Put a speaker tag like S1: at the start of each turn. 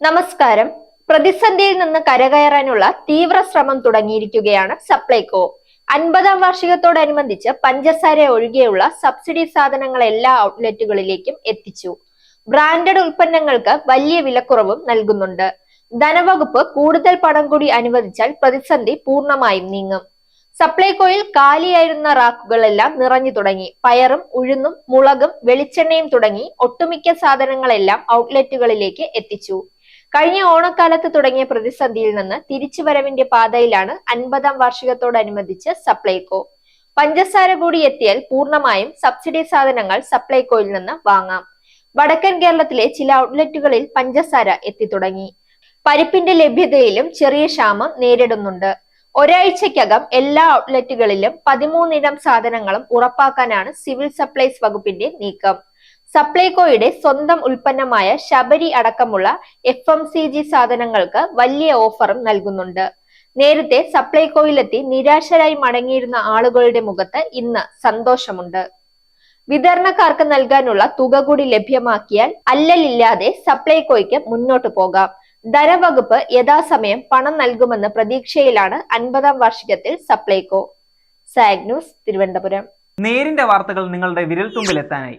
S1: നമസ്കാരം. പ്രതിസന്ധിയിൽ നിന്ന് കരകയറാനുള്ള തീവ്ര ശ്രമം തുടങ്ങിയിരിക്കുകയാണ് സപ്ലൈകോ. അൻപതാം വാർഷികത്തോടനുബന്ധിച്ച് പഞ്ചസാര ഒഴികെയുള്ള സബ്സിഡി സാധനങ്ങൾ എല്ലാ ഔട്ട്ലെറ്റുകളിലേക്കും എത്തിച്ചു. ബ്രാൻഡഡ് ഉൽപ്പന്നങ്ങൾക്ക് വലിയ വിലക്കുറവും നൽകുന്നുണ്ട്. ധനവകുപ്പ് കൂടുതൽ പണം കൂടി അനുവദിച്ചാൽ പ്രതിസന്ധി പൂർണമായും നീങ്ങും. സപ്ലൈകോയിൽ കാലിയായിരുന്ന റാക്കുകളെല്ലാം നിറഞ്ഞു തുടങ്ങി. പയറും ഉഴുന്നും മുളകും വെളിച്ചെണ്ണയും തുടങ്ങി ഒട്ടുമിക്ക സാധനങ്ങളെല്ലാം ഔട്ട്ലെറ്റുകളിലേക്ക് എത്തിച്ചു. കഴിഞ്ഞ ഓണക്കാലത്ത് തുടങ്ങിയ പ്രതിസന്ധിയിൽ നിന്ന് തിരിച്ചുവരവിന്റെ പാതയിലാണ് അൻപതാം വാർഷികത്തോടനുബന്ധിച്ച് സപ്ലൈകോ. പഞ്ചസാര കൂടി എത്തിയാൽ പൂർണമായും സബ്സിഡി സാധനങ്ങൾ സപ്ലൈകോയിൽ നിന്ന് വാങ്ങാം. വടക്കൻ കേരളത്തിലെ ചില ഔട്ട്ലെറ്റുകളിൽ പഞ്ചസാര എത്തിത്തുടങ്ങി പരിപ്പിന്റെ ലഭ്യതയിലും ചെറിയ ക്ഷാമം നേരിടുന്നുണ്ട്. ഒരാഴ്ചയ്ക്കകം എല്ലാ ഔട്ട്ലെറ്റുകളിലും പതിമൂന്നിനം സാധനങ്ങളും ഉറപ്പാക്കാനാണ് സിവിൽ സപ്ലൈസ് വകുപ്പിന്റെ നീക്കം. സപ്ലൈകോയുടെ സ്വന്തം ഉൽപ്പന്നമായ ശബരി അടക്കമുള്ള എഫ് എം സി ജി സാധനങ്ങൾക്ക് വലിയ ഓഫറും നൽകുന്നുണ്ട്. നേരത്തെ സപ്ലൈകോയിലെത്തി നിരാശരായി മടങ്ങിയിരുന്ന ആളുകളുടെ മുഖത്ത് ഇന്ന് സന്തോഷമുണ്ട്. വിതരണക്കാർക്ക് നൽകാനുള്ള തുക കൂടി ലഭ്യമാക്കിയാൽ അല്ലലില്ലാതെ സപ്ലൈകോയ്ക്ക് മുന്നോട്ടു പോകാം. ധനവകുപ്പ് യഥാസമയം പണം നൽകുമെന്ന പ്രതീക്ഷയിലാണ് അൻപതാം വാർഷികത്തിൽ സപ്ലൈകോ. സാഗ് ന്യൂസ് തിരുവനന്തപുരം.
S2: നേരിന്റെ വാർത്തകൾ നിങ്ങളുടെ വിരൽത്തുമ്പിൽ എത്താനായി